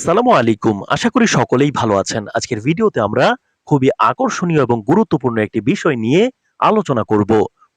আসসালামু আলাইকুম। আশা করি সকলেই ভালো আছেন। আজকের ভিডিওতে আমরা খুবই আকর্ষণীয় এবং গুরুত্বপূর্ণ একটি বিষয় নিয়ে আলোচনা করব।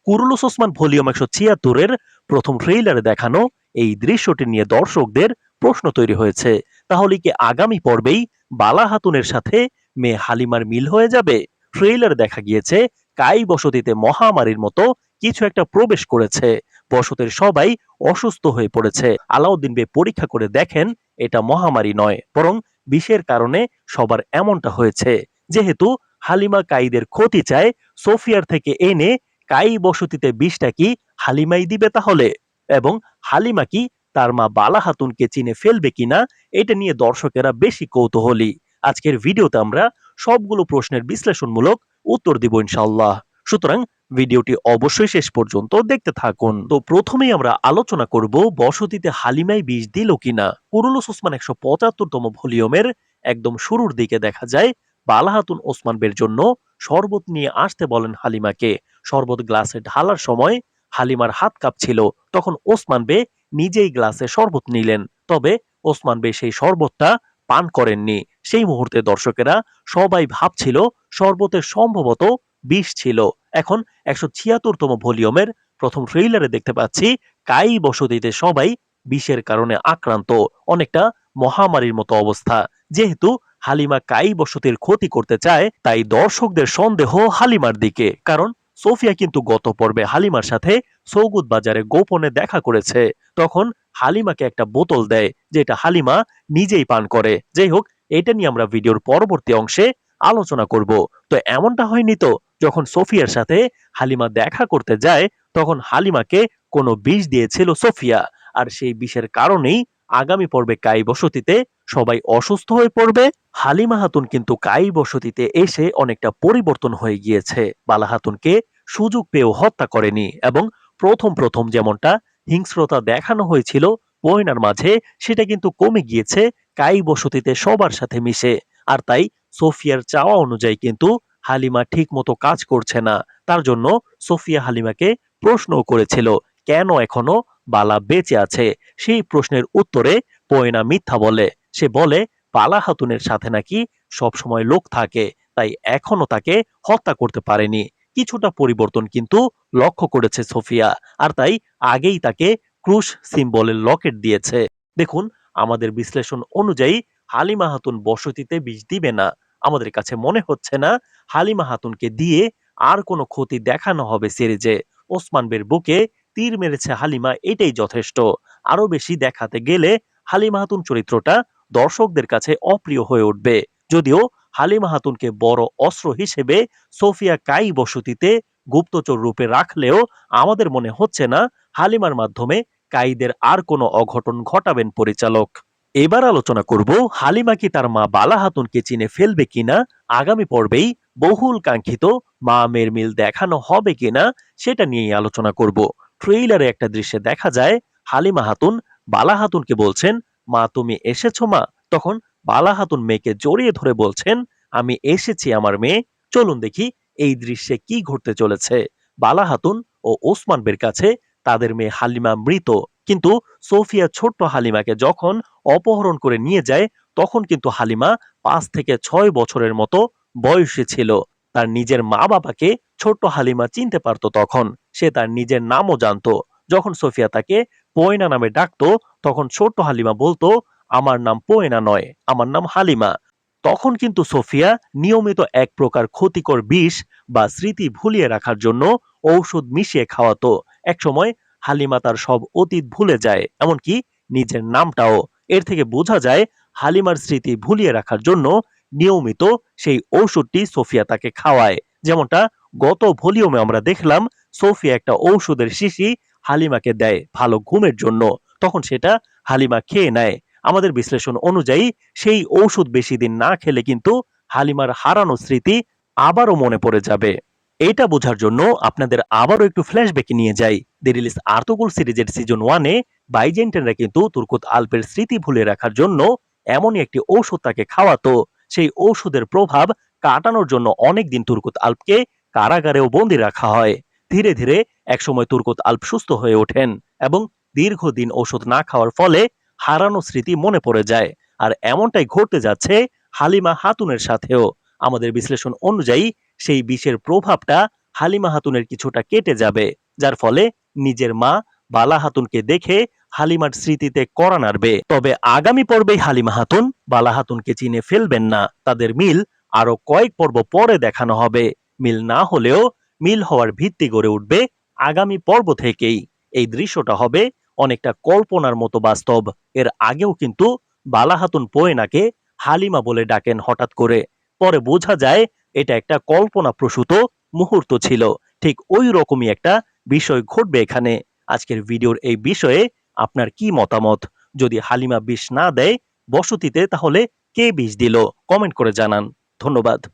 কুরুলুস ওসমান ভলিউম একশো ছিয়াত্তরের প্রথম ট্রেইলারে দেখানো এই দৃশ্যটি নিয়ে দর্শকদের প্রশ্ন তৈরি হয়েছে। তাহলে কি আগামী পর্বেই বালা হাতুনের সাথে মেয়ে হালিমার মিল হয়ে যাবে? ট্রেইলারে দেখা গিয়েছে কাই বসতিতে মহামারীর মতো কিছু একটা প্রবেশ করেছে। বসতের সবাই অসুস্থ হয়ে পড়েছে। আলাউদ্দিন বে পরীক্ষা করে দেখেন এটা মহামারী নয়, বরং বিষের কারণে সবার এমনটা হয়েছে। যেহেতু হালিমা কাইদের ক্ষতি চায়, সোফিয়ার থেকে এনে কাই বসতিতে বিষটা কি হালিমাই দিবে তাহলে? এবং হালিমা কি তার মা বালা হাতুনকে চিনে ফেলবে কিনা, এটা নিয়ে দর্শকেরা বেশি কৌতূহলী। আজকের ভিডিওতে আমরা সবগুলো প্রশ্নের বিশ্লেষণমূলক উত্তর দিব ইনশাল্লাহ সুতরাং ভিডিওটি অবশ্যই শেষ পর্যন্ত দেখতে থাকুন। তো প্রথমেই আমরা আলোচনা করব বসতিতে হালিমাই বিষ দিল কিনা। কুরুলুস ওসমান একশো পঁচাত্তরতম ভলিউমের একদম শুরুর দিকে দেখা যায়, বালাহাতুন ওসমান বের জন্য শরবত নিয়ে আসতে বলেন হালিমাকে। শরবত গ্লাসে ঢালার সময় হালিমার হাত কাঁপছিল। তখন ওসমান বে নিজেই গ্লাসে শরবত নিলেন। তবে ওসমান বে সেই শরবতটা পান করেননি। সেই মুহূর্তে দর্শকেরা সবাই ভাবছিল শরবতের সম্ভবত বিষ ছিল। এখন একশো ছিয়াত্তরতম ভলিউমের প্রথম ট্রেইলারে দেখতে পাচ্ছি, কাই বসতিতে সবাই বিষের কারণে আক্রান্ত। অনেকটা মহামারীর মতো অবস্থা। যেহেতু হালিমা কাই বসতির ক্ষতি করতে চায়, তাই দর্শকদের সন্দেহ হালিমার দিকে। কারণ সোফিয়া কিন্তু গত পর্বে হালিমার সাথে সৌগুদ বাজারে গোপনে দেখা করেছে। তখন হালিমাকে একটা বোতল দেয়, যেটা হালিমা নিজেই পান করে। যাই হোক, এটা নিয়ে আমরা ভিডিওর পরবর্তী অংশে আলোচনা করব। তো এমনটা হয়নি তো? যখন সোফিয়ার সাথে হালিমা দেখা করতে যায়, তখন হালিমাকে কোনো বিষ দিয়েছিল সোফিয়া। আর সেই বিষের কারণেই আগামী পর্বে কাই বসতিতে সবাই অসুস্থ হয়ে পড়বে। হালিমা হাতুন কিন্তু কাই বসতিতে এসে অনেকটা পরিবর্তন হয়ে গিয়েছে। বালা হাতুনকে সুযোগ পেয়েও হত্যা করেনি এবং প্রথম প্রথম যেমনটা হিংস্রতা দেখানো হয়েছিল বয়নার মাঝে, সেটা কিন্তু কমে গিয়েছে কাই বসতিতে সবার সাথে মিশে। আর তাই সোফিয়ার চাওয়া অনুযায়ী কিন্তু হালিমা ঠিক মতো কাজ করছে না। তার জন্য সোফিয়া হালিমাকে প্রশ্নও করেছিল, কেন এখনও বালা বেঁচে আছে? সেই প্রশ্নের উত্তরে পয়না মিথ্যা বলে। সে বলে, বালা হাতুনের সাথে নাকি সবসময় লোক থাকে, তাই এখনও তাকে হত্যা করতে পারেনি। কিছুটা পরিবর্তন কিন্তু লক্ষ্য করেছে সোফিয়া, আর তাই আগেই তাকে ক্রুশ সিম্বলের লকেট দিয়েছে। দেখুন, আমাদের বিশ্লেষণ অনুযায়ী হালিমা হাতুন বসতিতে বিষ দিবে না। আমাদের কাছে মনে হচ্ছে না হালিমা হাতুনকে দিয়ে আর কোনো ক্ষতি দেখানো হবে সিরিজে ওসমান বের বুকে তীর মেরেছে হালিমা, এটাই যথেষ্ট। আরও বেশি দেখাতে গেলে হালিমা হাতুন চরিত্রটা দর্শকদের কাছে অপ্রিয় হয়ে উঠবে। যদিও হালিমা হাতুনকে বড় অস্ত্র হিসেবে সোফিয়া কাই বসতিতে গুপ্তচর রূপে রাখলেও আমাদের মনে হচ্ছে না হালিমার মাধ্যমে কাইদের আর কোনো অঘটন ঘটাবেন পরিচালক। এবার আলোচনা করব হালিমা কি তার মা বালা হাতুনকে চিনে ফেলবে কিনা আগামী পর্বেই বহুল কাঙ্ক্ষিত মা মেয়ের মিল দেখানো হবে কিনা সেটা নিয়েই আলোচনা করব। ট্রেইলারে একটা দৃশ্যে দেখা যায়, হালিমা হাতুন বালা হাতুনকে বলছেন, মা, তুমি এসেছ মা? তখন বালা হাতুন মেয়েকে জড়িয়ে ধরে বলছেন, আমি এসেছি আমার মেয়ে, চলুন দেখি এই দৃশ্যে কি ঘটতে চলেছে। বালা হাতুন ও ওসমান বের কাছে তাদের মেয়ে হালিমা মৃত, কিন্তু সোফিয়া ছোট্ট হালিমাকে যখন অপহরণ করে নিয়ে যায়, তখন কিন্তু হালিমা পাঁচ থেকে ছয় বছরের মতো বয়সী ছিল। তার নিজের মা বাবাকে ছোট্ট হালিমা চিনতে পারত তখন। সে তার নিজের নামও জানতো। যখন সোফিয়া তাকে পোয়না নামে ডাকতো, তখন ছোট্ট হালিমা বলতো, আমার নাম পোয়না নয়, আমার নাম হালিমা। তখন কিন্তু সোফিয়া নিয়মিত এক প্রকার ক্ষতিকর বিষ বা স্মৃতি ভুলিয়ে রাখার জন্য ঔষধ মিশিয়ে খাওয়াতো। একসময় হালিমা তার সব অতীত ভুলে যায়, এমনকি নিজের নামটাও। এর থেকে বোঝা যায়, হালিমার স্মৃতি ভুলিয়ে রাখার জন্য নিয়মিত সেই ঔষধটি সোফিয়া তাকে খাওয়ায়। যেমনটা গত ভলিউমে আমরা দেখলাম, সোফিয়া একটা ঔষধের শিশি হালিমাকে দেয় ভালো ঘুমের জন্য। তখন সেটা হালিমা খেয়ে নেয়। আমাদের বিশ্লেষণ অনুযায়ী সেই ঔষধ বেশি দিন না খেলে কিন্তু হালিমার হারানো স্মৃতি আবারও মনে পড়ে যাবে। এটা বোঝার জন্য আপনাদের আবারও একটু ফ্ল্যাশব্যাকে নিয়ে যাই। দি রিলিজ আর্তকুল সিরিজের সিজন ওয়ানে বাইজেন্টেনরা কিন্তু তুর্কুত আলপের স্মৃতি ভুলে রাখার জন্য এমনই একটি ঔষধ তাকে খাওয়াতো। সেই ঔষধের প্রভাব কাটানোর জন্য অনেকদিন তুর্কুত আলপকে কারাগারেও বন্দি রাখা হয়। ধীরে ধীরে একসময় তুর্কুত আলপ সুস্থ হয়ে ওঠেন এবং দীর্ঘদিন ওষুধ না খাওয়ার ফলে হারানো স্মৃতি মনে পড়ে যায়। আর এমনটাই ঘটতে যাচ্ছে হালিমা হাতুনের সাথেও। আমাদের বিশ্লেষণ অনুযায়ী সেই বিষের প্রভাবটা হালিমা হাতুনের কিছুটা কেটে যাবে, যার ফলে নিজের মা বালা হাতুনকে দেখে হালিমার স্মৃতিতে কড়া নাড়বে। তবে আগামী পর্বেই হালিমা হাতুন, বালা হাতুনকে চিনে ফেলবেন না। তাদের মিল আরও কয়েক পর্ব পরে দেখানো হবে। মিল না হলেও মিল হওয়ার ভিত্তি গড়ে উঠবে আগামী পর্ব থেকেই। এই দৃশ্যটা হবে অনেকটা কল্পনার মতো বাস্তব। এর আগেও কিন্তু বালা হাতুন পোয়েনাকে হালিমা বলে ডাকেন হঠাৎ করে। পরে বোঝা যায় এটা একটা কল্পনা প্রসূত মুহূর্ত ছিল। ঠিক ওই রকমই একটা বিষয় ঘটবে এখানে। আজকের ভিডিওর এই বিষয়ে আপনার কি মতামত? যদি হালিমা বিষ না দেয়, বসতিতে তাহলে কে বিষ দিল? কমেন্ট করে জানান। ধন্যবাদ।